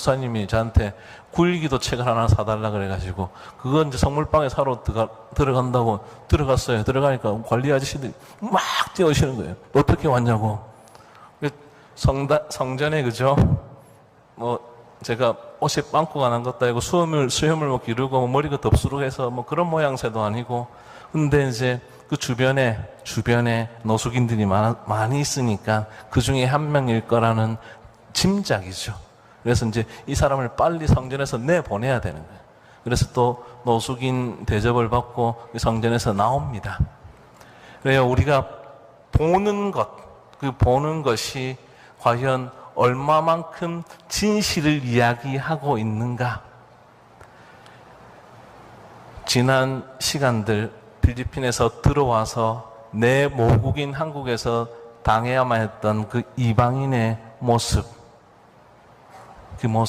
목사님이 저한테 굴기도 책을 하나 사달라 그래가지고 그건 이제 성물방에 사러 들어가, 들어간다고 들어갔어요. 들어가니까 관리 아저씨들이 막 뛰어오시는 거예요. 어떻게 왔냐고. 그 성다, 성전에 그죠? 뭐 제가 옷이 빵꾸가 난 것도 아니고 수염을 수염을 뭐 기르고 뭐 머리가 덥수룩해서 뭐 그런 모양새도 아니고 근데 이제 그 주변에 주변에 노숙인들이 많, 많이 있으니까 그 중에 한 명일 거라는 짐작이죠. 그래서 이제 이 사람을 빨리 성전에서 내보내야 되는 거예요. 그래서 또 노숙인 대접을 받고 이 성전에서 나옵니다. 그래요. 우리가 보는 것, 그 보는 것이 과연 얼마만큼 진실을 이야기하고 있는가? 지난 시간들 필리핀에서 들어와서 내 모국인 한국에서 당해야만 했던 그 이방인의 모습, 그 모습.